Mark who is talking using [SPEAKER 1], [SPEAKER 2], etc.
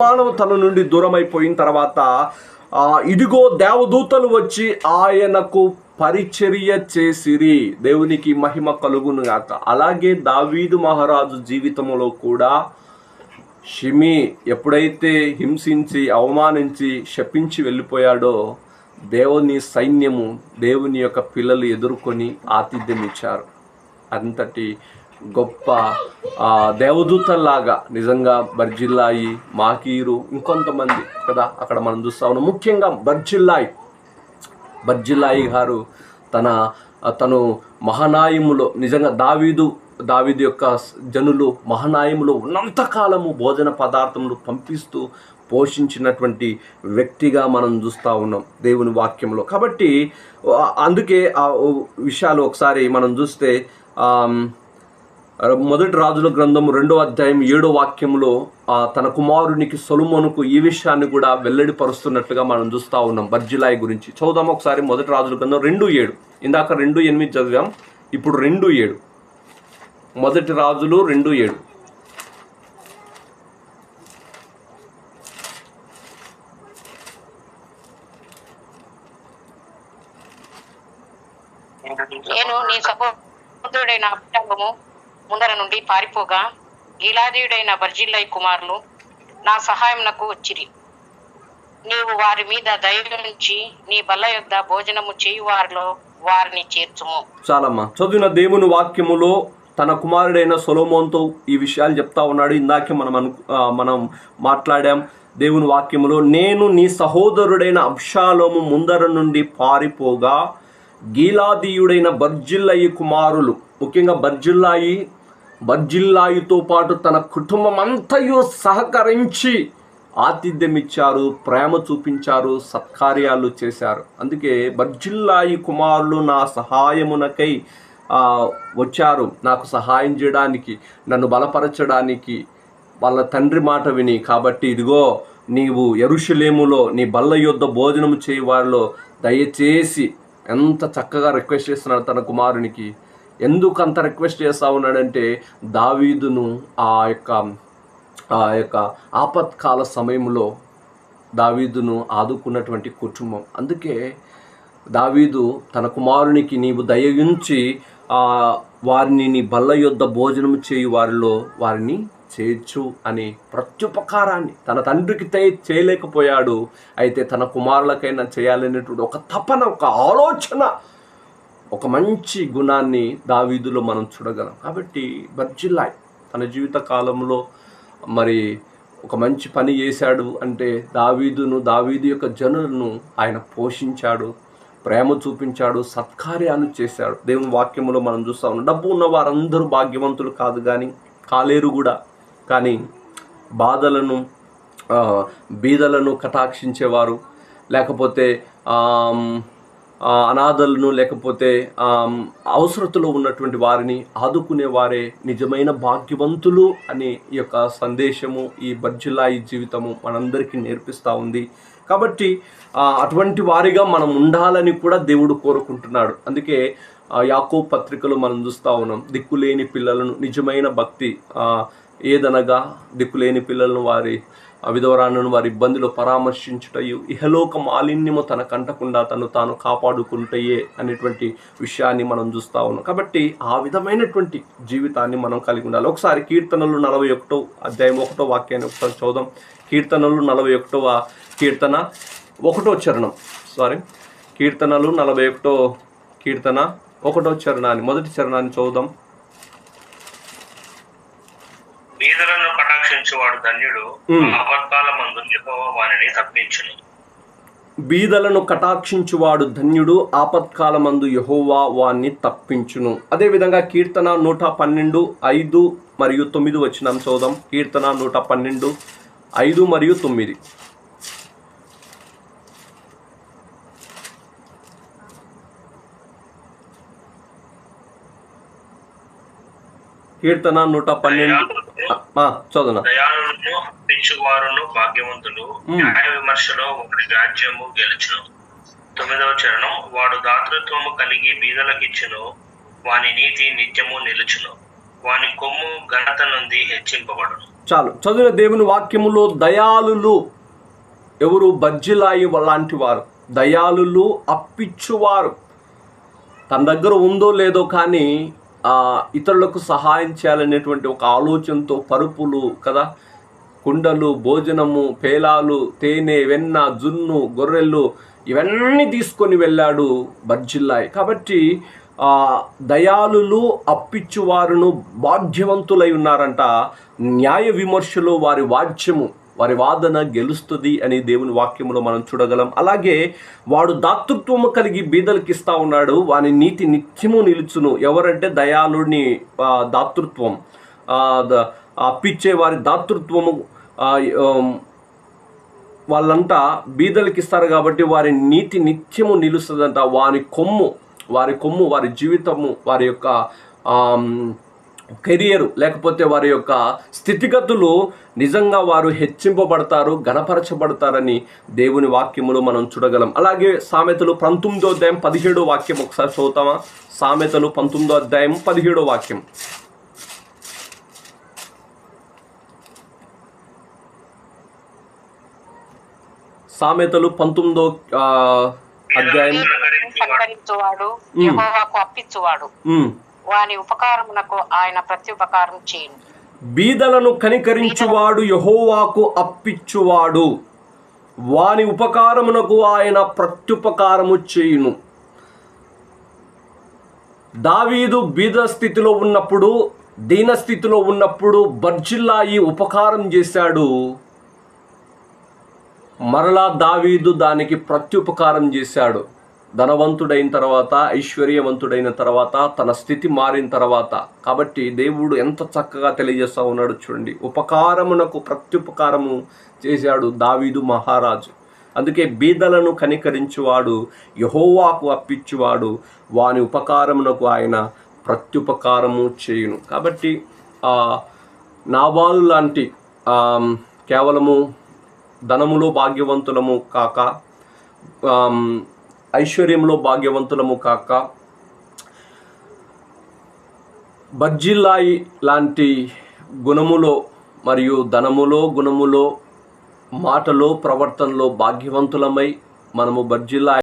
[SPEAKER 1] అవమానం తన నుండి దూరమైపోయిన తర్వాత ఇదిగో దేవదూతలు వచ్చి ఆయనకు పరిచర్య చేసిరి. దేవునికి మహిమ కలుగును గాక అలాగే దావీదు మహారాజు జీవితంలో కూడా షిమి ఎప్పుడైతే హింసించి అవమానించి శపించి వెళ్ళిపోయాడో దేవుని సైన్యము దేవుని యొక్క పిల్లలు ఎదుర్కొని ఆతిథ్యం ఇచ్చారు అంతటి గొప్ప దేవదూతల్లాగా నిజంగా బర్జిల్లాయి మాకీరు ఇంకొంతమంది కదా అక్కడ మనం చూస్తా ఉన్నాం. ముఖ్యంగా బర్జిల్లాయి. బర్జిల్లాయి గారు తన తను మహానాయములో నిజంగా దావీదు దావీదు యొక్క జనులు మహానాయములో ఉన్నంతకాలము భోజన పదార్థములు పంపిస్తూ పోషించినటువంటి వ్యక్తిగా మనం చూస్తూ ఉన్నాం దేవుని వాక్యంలో కాబట్టి అందుకే ఆ విషయాలు ఒకసారి మనం చూస్తే మొదటి రాజుల గ్రంథం రెండో అధ్యాయం ఏడో వాక్యంలో తన కుమారునికి సొలుమోనుకు ఈ విషయాన్ని కూడా వెల్లడిపరుస్తున్నట్లుగా మనం చూస్తా ఉన్నాం బర్జిలాయి గురించి. చదువుదాం ఒకసారి మొదటి రాజుల గ్రంథం రెండు ఏడు. ఇందాక రెండు ఎనిమిది చదివాం ఇప్పుడు రెండు ఏడు. మొదటి రాజులు రెండు ఏడు.
[SPEAKER 2] నేను నీ సహోదరుడైన అబ్షాలోము ముందర నుండి పారిపోగా గీలాదీయుడైన బర్జిల్లై కుమారులు నా సహాయం నాకు వచ్చిరి. నీవు వారి మీద దయ నీ బల్ల యొద్ద భోజనము చేయు వారిలో వారిని చేర్చుము.
[SPEAKER 1] చాలమ్మా. చదివిన దేవుని వాక్యములో తన కుమారుడైన సొలోమోన్తో ఈ విషయాలు చెప్తా ఉన్నాడు. ఇందాకే మనం అను మనం మాట్లాడాం దేవుని వాక్యములో నేను నీ సహోదరుడైన అబ్షాలోము ముందర నుండి పారిపోగా గీలాదీయుడైన బర్జిల్లయి కుమారులు ముఖ్యంగా బర్జిల్లాయి బర్జిల్లాయితో పాటు తన కుటుంబం అంతయు సహకరించి ఆతిథ్యం ఇచ్చారు ప్రేమ చూపించారు సత్కార్యాలు చేశారు. అందుకే బర్జిల్లాయి కుమారులు నా సహాయమునకై వచ్చారు. నాకు సహాయం చేయడానికి నన్ను బలపరచడానికి వాళ్ళ తండ్రి మాట విని కాబట్టి ఇదిగో నీవు ఎరుషులేములో నీ బల్ల యొద్ద భోజనం చేయవారిలో దయచేసి ఎంత చక్కగా రిక్వెస్ట్ చేస్తున్నాడు తన కుమారునికి ఎందుకు అంత రిక్వెస్ట్ చేస్తా ఉన్నాడంటే దావీదును ఆ యొక్క ఆ యొక్క ఆపత్కాల సమయంలో దావీదును ఆదుకున్నటువంటి కుటుంబం. అందుకే దావీదు తన కుమారునికి నీవు దయగించి వారిని నీ బల్ల యొద్ద భోజనం చేయు వారిలో వారిని చేర్చు అని ప్రత్యుపకారాన్ని తన తండ్రికి చేయలేకపోయాడు. అయితే తన కుమారులకైనా చేయాలనేటువంటి ఒక తపన ఒక ఆలోచన ఒక మంచి గుణాన్ని దావీదులో మనం చూడగలం. కాబట్టి బర్జిల్లాయ్ తన జీవిత కాలంలో మరి ఒక మంచి పని చేశాడు అంటే దావీదును దావీదు యొక్క జనులను ఆయన పోషించాడు ప్రేమ చూపించాడు సత్కార్యాలు చేశాడు. దేవుని వాక్యంలో మనం చూస్తా ఉన్నాం. డబ్బు ఉన్న వారందరూ భాగ్యవంతులు కాదు కానీ కాలేరు కూడా. కానీ బాధలను బీదలను కటాక్షించేవారు. లేకపోతే అనాథలను లేకపోతే అవసరతలో ఉన్నటువంటి వారిని ఆదుకునే వారే నిజమైన భాగ్యవంతులు అనే ఈ యొక్క సందేశము ఈ బర్జిలాయి జీవితము మనందరికీ నేర్పిస్తూ ఉంది. కాబట్టి అటువంటి వారిగా మనం ఉండాలని కూడా దేవుడు కోరుకుంటున్నాడు. అందుకే యాకో పత్రికలు మనం చూస్తూ ఉన్నాం దిక్కులేని పిల్లలను నిజమైన భక్తి ఏదనగా దిక్కులేని పిల్లలను వారి విధవరాలను వారి ఇబ్బందిలో పరామర్శించుటయు ఇహలోక మాలిన్యము తన కంటకుండా తను తాను కాపాడుకుంటయే అనేటువంటి విషయాన్ని మనం చూస్తా ఉన్నాం. కాబట్టి ఆ విధమైనటువంటి జీవితాన్ని మనం కలిగి ఉండాలి. ఒకసారి కీర్తనలు నలభై ఒకటో అధ్యాయం ఒకటో వాక్యాన్ని ఒకసారి చూద్దాం కీర్తనలు నలభై ఒకటవ కీర్తన ఒకటో చరణం. సారీ కీర్తనలు నలభై ఒకటో కీర్తన ఒకటో చరణాన్ని మొదటి చరణాన్ని చూద్దాం
[SPEAKER 3] బీదలను ధన్యుడు. మందు యెహోవా వారిని తప్పించును.
[SPEAKER 1] బీదలను కటాక్షించువాడు ధన్యుడు ఆపత్కాలమందు యహోవా వాన్ని తప్పించును. అదేవిధంగా కీర్తన నూట పన్నెండు ఐదు మరియు తొమ్మిది వచ్చినాం చూద్దాం కీర్తన నూట పన్నెండు ఐదు మరియు తొమ్మిది. కీర్తన నూట పన్నెండు ఆ,
[SPEAKER 3] భాగ్యవంతులు
[SPEAKER 1] ఉమ్.
[SPEAKER 3] న్యాయ విమర్శలో ఒకటి రాజ్యము గెలుచును. తొమ్మిదవ చరణం వాడు దాతృత్వము కలిగి బీదలకిచ్చును వాని నీతి నిత్యము నిలుచును. వాని కొమ్ము ఘనత నుండి హెచ్చింపబడును.
[SPEAKER 1] చాలు. చదివిన దేవుని వాక్యములో దయాలులు ఎవరు బజ్జిలాయి లాంటి వారు. దయాలులు అప్పిచ్చువారు. తన దగ్గర ఉందో లేదో కానీ ఆ, ఇతరులకు సహాయం చేయాలనేటువంటి ఒక ఆలోచనతో పరుపులు కదా. కుండలు భోజనము పేలాలు తేనె వెన్న జున్ను గొర్రెలు ఇవన్నీ తీసుకొని వెళ్ళాడు బర్జిల్లాయ్. కాబట్టి దయాలులు అప్పిచ్చువారును బాధ్యవంతులై ఉన్నారంట. న్యాయ విమర్శలో వారి వాద్యము వారి వాదన గెలుస్తుంది అని దేవుని వాక్యంలో మనం చూడగలం. అలాగే వాడు దాతృత్వము కలిగి బీదలకు ఇస్తా ఉన్నాడు. వాని నీతి నిత్యము నిలుచును. ఎవరంటే దయాళుని దాతృత్వం. అప్పిచ్చే వారి దాతృత్వము వాళ్ళంతా బీదలకి ఇస్తారు కాబట్టి వారి నీతి నిత్యము నిలుస్తుందంట. వారి కొమ్ము వారి కొమ్ము వారి జీవితము వారి యొక్క కెరియరు కెరియర్ లేకపోతే వారి యొక్క స్థితిగతులు నిజంగా వారు హెచ్చింపబడతారు గణపరచబడతారని దేవుని వాక్యములు మనం చూడగలం. అలాగే సామెతలు పంతొమ్మిదో అధ్యాయం పదిహేడో వాక్యం ఒకసారి చదువుతామా? సామెతలు పంతొమ్మిదో అధ్యాయం పదిహేడో వాక్యం. సామెతలు పంతొమ్మిదో అధ్యాయం.
[SPEAKER 2] సత్కరించువాడు యెహోవాకు అప్పించువాడు. వాని ఉపకారమునకు ఆయన ప్రత్యుపకారం చేయను
[SPEAKER 1] బీదలను కనికరించువాడు యహోవాకు అప్పిచ్చువాడు. వాని ఉపకారమునకు ఆయన ప్రత్యుపకారము చేయును. దావీదు బీద స్థితిలో ఉన్నప్పుడు దీన స్థితిలో ఉన్నప్పుడు బర్జిల్లాయి ఉపకారం చేశాడు. మరలా దావీదు దానికి ప్రత్యుపకారం చేశాడు. ధనవంతుడైన తర్వాత ఐశ్వర్యవంతుడైన తర్వాత తన స్థితి మారిన తర్వాత. కాబట్టి దేవుడు ఎంత చక్కగా తెలియజేస్తా ఉన్నాడు చూడండి. ఉపకారమునకు ప్రత్యుపకారము చేశాడు దావీదు మహారాజు. అందుకే బీదలను కనికరించువాడు యహోవాకు అప్పించువాడు వాని ఉపకారమునకు ఆయన ప్రత్యుపకారము చేయును. కాబట్టి ఆ నాబాలు లాంటి కేవలము ధనములో భాగ్యవంతులము కాక ఐశ్వర్యంలో భాగ్యవంతులము కాక బజ్జిల్లాయి లాంటి గుణములో మరియు ధనములో గుణములో మాటలో ప్రవర్తనలో భాగ్యవంతులమై మనము బర్జిల్లా